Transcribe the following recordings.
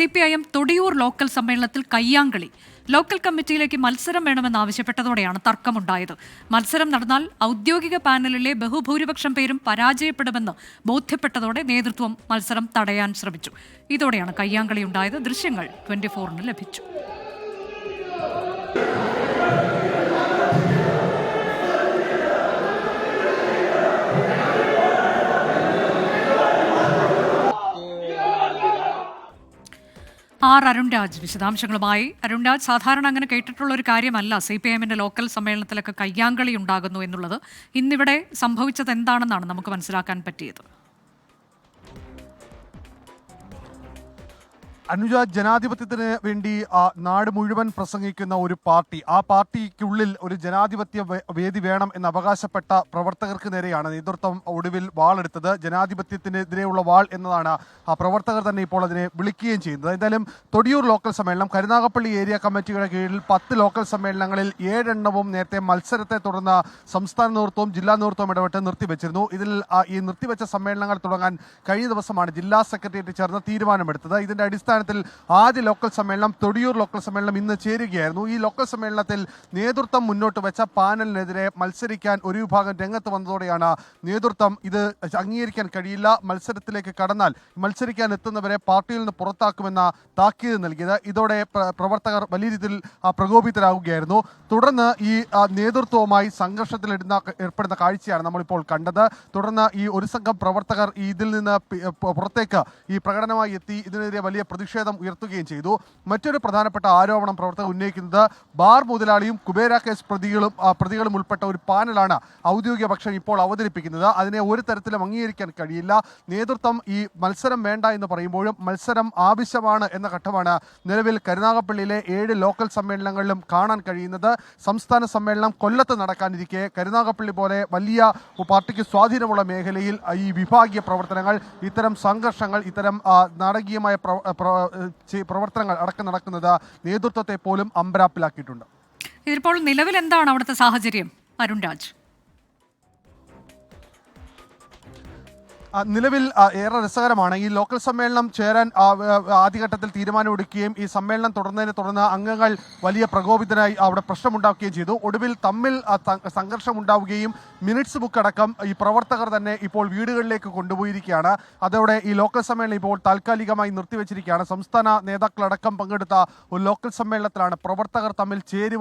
C P I M Thodiyoor local സമ്മേളനത്തിൽ കയ്യാങ്കളി. Local കമ്മിറ്റിയിലേക്ക് മത്സരം വേണമെന്നാവശ്യപ്പെട്ടതോടെയാണ് തർക്കമുണ്ടായത്. മത്സരം നടന്നാൽ ഔദ്യോഗിക പാനലിലെ ബഹുഭൂരിപക്ഷം പേരും പരാജയപ്പെടുമെന്ന് ബോധ്യപ്പെട്ടതോടെ നേതൃത്വം മത്സരം തടയാൻ ശ്രമിച്ചു. ഇതോടെയാണ് കയ്യാങ്കളി ഉണ്ടായത് ദൃശ്യങ്ങൾ. ട്വന്റി ഫോറിന് ലഭിച്ചു. അരുൺരാജ് വിശദാംശങ്ങളുമായി. അരുൺരാജ് സാധാരണ അങ്ങനെ കേട്ടിട്ടുള്ള ഒരു കാര്യമല്ല. സി പി എമ്മിന്റെ ലോക്കൽ സമ്മേളനത്തിലൊക്കെ കയ്യാങ്കളി ഉണ്ടാകുന്നു എന്നുള്ളത്. ഇന്നിവിടെ സംഭവിച്ചത് എന്താണെന്നാണ് നമുക്ക് മനസ്സിലാക്കാൻ പറ്റിയത്. അനുജ ജനാധിപത്യത്തിന് വേണ്ടി നാട് മുഴുവൻ പ്രസംഗിക്കുന്ന ഒരു പാർട്ടി ആ പാർട്ടിക്കുള്ളിൽ ഒരു ജനാധിപത്യ വേദി വേണം എന്ന് അവകാശപ്പെട്ട പ്രവർത്തകർക്ക് നേരെയാണ് നേതൃത്വം ഒടുവിൽ വാളെടുത്തത്. ജനാധിപത്യത്തിനെതിരെയുള്ള വാൾ എന്നതാണ് ആ പ്രവർത്തകർ തന്നെ ഇപ്പോൾ അതിനെ വിളിക്കുകയും ചെയ്യുന്നത്. എന്തായാലും തൊടിയൂർ ലോക്കൽ സമ്മേളനം കരുനാഗപ്പള്ളി ഏരിയ കമ്മിറ്റിയുടെ കീഴിൽ പത്ത് ലോക്കൽ സമ്മേളനങ്ങളിൽ ഏഴെണ്ണവും നേരത്തെ മത്സരത്തെ തുടർന്ന് സംസ്ഥാന നേതൃത്വവും ജില്ലാ നേതൃത്വവും ഇടപെട്ട് നിർത്തിവെച്ചിരുന്നു. ഇതിൽ ഈ നിർത്തിവെച്ച സമ്മേളനങ്ങൾ തുടങ്ങാൻ കഴിഞ്ഞ ദിവസമാണ് ജില്ലാ സെക്രട്ടേറിയറ്റ് ചേർന്ന് തീരുമാനമെടുത്തത്. ഇതിന്റെ അടിസ്ഥാനത്തിൽ ആദ്യ ലോക്കൽ സമ്മേളനം തൊടിയൂർ ലോക്കൽ സമ്മേളനം ഇന്ന് ചേരുകയായിരുന്നു. ഈ ലോക്കൽ സമ്മേളനത്തിൽ നേതൃത്വം മുന്നോട്ട് വെച്ച പാനലിനെതിരെ മത്സരിക്കാൻ ഒരു വിഭാഗം രംഗത്ത് വന്നതോടെയാണ് നേതൃത്വം ഇത് അംഗീകരിക്കാൻ കഴിയില്ല. മത്സരത്തിലേക്ക് കടന്നാൽ മത്സരിക്കാൻ എത്തുന്നവരെ പാർട്ടിയിൽ നിന്ന് പുറത്താക്കുമെന്ന താക്കീത് നൽകിയത്. ഇതോടെ പ്രവർത്തകർ വലിയ രീതിയിൽ പ്രകോപിതരാകുകയായിരുന്നു തുടർന്ന് ഈ നേതൃത്വവുമായി സംഘർഷത്തിലിടുന്ന ഏർപ്പെടുന്ന കാഴ്ചയാണ് നമ്മളിപ്പോൾ കണ്ടത്. തുടർന്ന് ഈ ഒരു സംഘം പ്രവർത്തകർ ഇതിൽ നിന്ന് പുറത്തേക്ക് ഈ പ്രകടനമായി എത്തി. ഇതിനെതിരെ വലിയ പ്രതിഷേധം ഉയർത്തുകയും ചെയ്തു. മറ്റൊരു പ്രധാനപ്പെട്ട ആരോപണം പ്രവർത്തകർ ഉന്നയിക്കുന്നത് ബാർ മുതലാളിയും കുബേര കേസ് പ്രതികളും പ്രതികളും ഉൾപ്പെട്ട ഒരു പാനലാണ് ഔദ്യോഗിക പക്ഷം ഇപ്പോൾ അവതരിപ്പിക്കുന്നത്. അതിനെ ഒരു തരത്തിലും അംഗീകരിക്കാൻ കഴിയില്ല. നേതൃത്വം ഈ മത്സരം വേണ്ട എന്ന് പറയുമ്പോഴും മത്സരം ആവശ്യമാണ് എന്ന ഘട്ടമാണ് നിലവിൽ കരുനാഗപ്പള്ളിയിലെ ഏഴ് ലോക്കൽ സമ്മേളനങ്ങളിലും കാണാൻ കഴിയുന്നത്. സംസ്ഥാന സമ്മേളനം കൊല്ലത്ത് നടക്കാനിരിക്കെ. കരുനാഗപ്പള്ളി പോലെ വലിയ പാർട്ടിക്ക് സ്വാധീനമുള്ള മേഖലയിൽ ഈ വിഭാഗീയ പ്രവർത്തനങ്ങൾ ഇത്തരം സംഘർഷങ്ങൾ ഇത്തരം നാടകീയമായ പ്രവർത്തനങ്ങൾ അടക്കം നടക്കുന്നത് നേതൃത്വത്തെ പോലും അമ്പരാപ്പിലാക്കിയിട്ടുണ്ട്. ഇതിപ്പോൾ നിലവിൽ എന്താണ് അവിടുത്തെ സാഹചര്യം? അരുൺരാജ് ആ, നിലവിൽ ഏറെ രസകരമാണ് ഈ ലോക്കൽ സമ്മേളനം ചേരാൻ ആദ്യഘട്ടത്തിൽ തീരുമാനമെടുക്കുകയും ഈ സമ്മേളനം തുടർന്നതിനെ തുടർന്ന് അംഗങ്ങൾ വലിയ പ്രകോപിതരായി അവിടെ പ്രശ്നമുണ്ടാക്കുകയും ചെയ്തു. ഒടുവിൽ തമ്മിൽ സംഘർഷമുണ്ടാവുകയും മിനിറ്റ്സ് ബുക്ക് അടക്കം ഈ പ്രവർത്തകർ തന്നെ ഇപ്പോൾ വീടുകളിലേക്ക് കൊണ്ടുപോയിരിക്കുകയാണ്. അതോടെ ഈ ലോക്കൽ സമ്മേളനം ഇപ്പോൾ താൽക്കാലികമായി നിർത്തിവെച്ചിരിക്കുകയാണ്. സംസ്ഥാന നേതാക്കളടക്കം പങ്കെടുത്ത ഒരു ലോക്കൽ സമ്മേളനത്തിലാണ് പ്രവർത്തകർ തമ്മിൽ ചേരി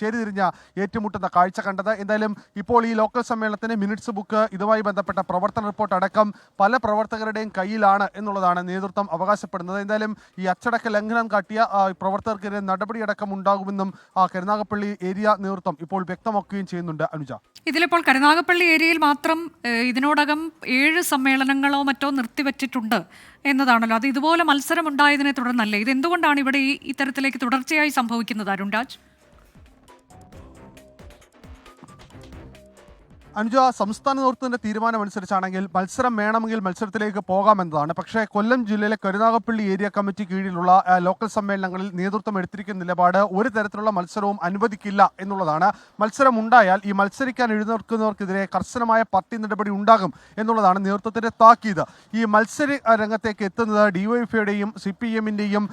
ചേരിതിരിഞ്ഞ ഏറ്റുമുട്ടുന്ന കാഴ്ച കണ്ടത്. എന്തായാലും ഇപ്പോൾ ഈ ലോക്കൽ സമ്മേളനത്തിന് മിനിറ്റ്സ് ബുക്ക് ഇതുമായി ബന്ധപ്പെട്ട പ്രവർത്തന റിപ്പോർട്ട് അടക്കം പല പ്രവർത്തകരുടെയും കയ്യിലാണ് എന്നുള്ളതാണ് നേതൃത്വം അവകാശപ്പെടുന്നത്. എന്തായാലും ഈ അച്ചടക്ക ലംഘനം കാട്ടിയ പ്രവർത്തകർക്കെതിരെ നടപടിയടക്കം ഉണ്ടാകുമെന്നും കരുനാഗപ്പള്ളി ഏരിയ നേതൃത്വം ഇപ്പോൾ വ്യക്തമാക്കുകയും ചെയ്യുന്നുണ്ട് അനുജ. ഇതിലിപ്പോൾ കരുനാഗപ്പള്ളി ഏരിയയിൽ മാത്രം ഇതിനോടകം ഏഴ് സമ്മേളനങ്ങളോ മറ്റോ നിർത്തിവച്ചിട്ടുണ്ട് എന്നതാണല്ലോ. അത് ഇതുപോലെ മത്സരം ഉണ്ടായതിനെ തുടർന്നല്ലേ? ഇത് എന്തുകൊണ്ടാണ് ഇവിടെ ഈ ഇത്തരത്തിലേക്ക് തുടർച്ചയായി സംഭവിക്കുന്നത് അരുൺരാജ് അനുജ സംസ്ഥാന നേതൃത്വത്തിന്റെ തീരുമാനമനുസരിച്ചാണെങ്കിൽ മത്സരം വേണമെങ്കിൽ മത്സരത്തിലേക്ക് പോകാമെന്നതാണ്. പക്ഷേ കൊല്ലം ജില്ലയിലെ കരുനാഗപ്പള്ളി ഏരിയ കമ്മിറ്റി കീഴിലുള്ള ലോക്കൽ സമ്മേളനങ്ങളിൽ നേതൃത്വം എടുത്തിരിക്കുന്ന നിലപാട് ഒരു തരത്തിലുള്ള മത്സരവും അനുവദിക്കില്ല എന്നുള്ളതാണ്. മത്സരം ഉണ്ടായാൽ ഈ മത്സരിക്കാൻ എഴുന്നേൽക്കുന്നവർക്കെതിരെ കർശനമായ പാർട്ടി നടപടി ഉണ്ടാകും എന്നുള്ളതാണ് നേതൃത്വത്തിന്റെ താക്കീത്. ഈ മത്സര രംഗത്തേക്ക് എത്തുന്നത് ഡിവൈഎഫ്ഐയുടെയും സി പി എമ്മിന്റെയും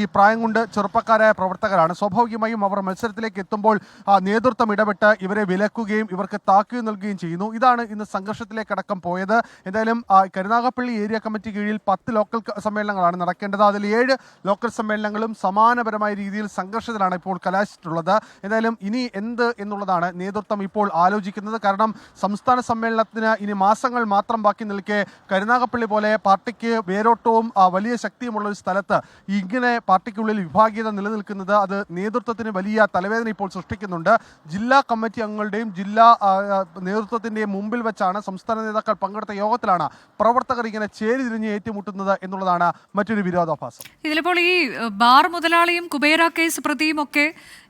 ഈ പ്രായം കൊണ്ട് ചെറുപ്പക്കാരായ പ്രവർത്തകരാണ്. സ്വാഭാവികമായും അവർ മത്സരത്തിലേക്ക് എത്തുമ്പോൾ നേതൃത്വം ഇടപെട്ട് ഇവരെ വിലക്കുകയും ഇവർക്ക് താക്കീത് നൽകുകയും ചെയ്യുന്നു. ഇതാണ് ഇന്ന് സംഘർഷത്തിലേക്ക് അടക്കം പോയത്. എന്തായാലും കരുനാഗപ്പള്ളി ഏരിയ കമ്മിറ്റി കീഴിൽ പത്ത് ലോക്കൽ സമ്മേളനങ്ങളാണ് നടക്കേണ്ടത്. അതിൽ ഏഴ് ലോക്കൽ സമ്മേളനങ്ങളും സമാനപരമായ രീതിയിൽ സംഘർഷത്തിലാണ് ഇപ്പോൾ കലാശിച്ചിട്ടുള്ളത്. എന്തായാലും ഇനി എന്ത് എന്നുള്ളതാണ് നേതൃത്വം ഇപ്പോൾ ആലോചിക്കുന്നത്. കാരണം സംസ്ഥാന സമ്മേളനത്തിന് ഇനി മാസങ്ങൾ മാത്രം ബാക്കി നിൽക്കെ കരുനാഗപ്പള്ളി പോലെ പാർട്ടിക്ക് വേരോട്ടവും വലിയ ശക്തിയുമുള്ള ഒരു സ്ഥലത്ത് ഇങ്ങനെ പാർട്ടിക്കുള്ളിൽ വിഭാഗീയത നിലനിൽക്കുന്നത് അത് നേതൃത്വത്തിന് വലിയ തലവേദന ഇപ്പോൾ സൃഷ്ടിക്കുന്നുണ്ട്. ജില്ലാ കമ്മിറ്റി അംഗങ്ങളുടെയും ജില്ലാ ആ, മുമ്പിൽ വെച്ചാണ് സംസ്ഥാന നേതാക്കൾ പങ്കെടുത്ത യോഗത്തിലാണ് പ്രവർത്തകർ ഇങ്ങനെ ചേരിതിരിഞ്ഞ് ഏറ്റുമുട്ടുന്നത് എന്നുള്ളതാണ് മറ്റൊരു വിരോധാഭാസം. ഇതിലിപ്പോൾ ഈ ബാർ മുതലാളിയും കുബേര കേസ് പ്രതിയും ഒക്കെ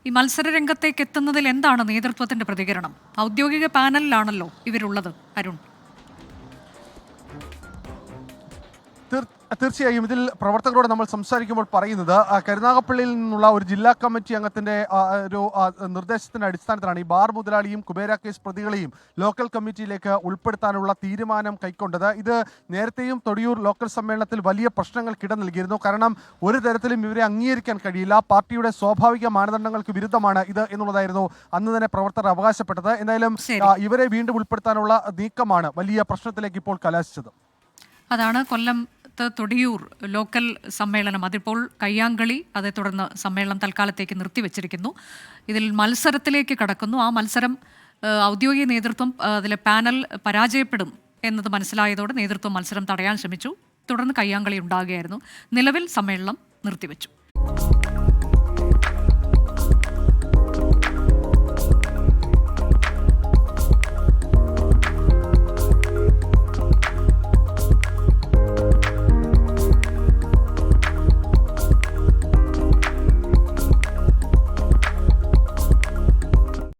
ഈ മത്സര രംഗത്തേക്ക് എത്തുന്നതിൽ എന്താണ് നേതൃത്വത്തിന്റെ പ്രതികരണം? ഔദ്യോഗിക പാനലിലാണല്ലോ ഇവരുള്ളത് അരുൺ. തീർച്ചയായും ഇതിൽ പ്രവർത്തകരോട് നമ്മൾ സംസാരിക്കുമ്പോൾ പറയുന്നത് കരുനാഗപ്പള്ളിയിൽ നിന്നുള്ള ഒരു ജില്ലാ കമ്മിറ്റി അംഗത്തിന്റെ ഒരു നിർദ്ദേശത്തിന്റെ അടിസ്ഥാനത്തിലാണ് ഈ ബാർ മുതലാളിയും കുബേര കേസ് പ്രതികളെയും ലോക്കൽ കമ്മിറ്റിയിലേക്ക് ഉൾപ്പെടുത്താനുള്ള തീരുമാനം കൈക്കൊണ്ടത്. ഇത് നേരത്തെയും തൊടിയൂർ ലോക്കൽ സമ്മേളനത്തിൽ വലിയ പ്രശ്നങ്ങൾ കിട നൽകിയിരുന്നു. കാരണം ഒരു തരത്തിലും ഇവരെ അംഗീകരിക്കാൻ കഴിയില്ല. പാർട്ടിയുടെ സ്വാഭാവിക മാനദണ്ഡങ്ങൾക്ക് വിരുദ്ധമാണ് ഇത് എന്നുള്ളതായിരുന്നു അന്ന് തന്നെ പ്രവർത്തകർ അവകാശപ്പെട്ടത്. എന്തായാലും ഇവരെ വീണ്ടും ഉൾപ്പെടുത്താനുള്ള നീക്കമാണ് വലിയ പ്രശ്നത്തിലേക്ക് ഇപ്പോൾ കലാശിച്ചത്. അതാണ് കൊല്ലത്ത് തൊടിയൂർ ലോക്കൽ സമ്മേളനം അതിപ്പോൾ കയ്യാങ്കളി അതേ തുടർന്ന് സമ്മേളനം തൽക്കാലത്തേക്ക് നിർത്തിവെച്ചിരിക്കുന്നു. ഇതിൽ മത്സരത്തിലേക്ക് കടക്കുന്നു. ആ മത്സരം ഔദ്യോഗിക നേതൃത്വം അതിലെ പാനൽ പരാജയപ്പെടും എന്നത് മനസ്സിലായതോടെ നേതൃത്വം മത്സരം തടയാൻ ശ്രമിച്ചു. തുടർന്ന് കയ്യാങ്കളി ഉണ്ടാകുകയായിരുന്നു. നിലവിൽ സമ്മേളനം നിർത്തിവെച്ചു.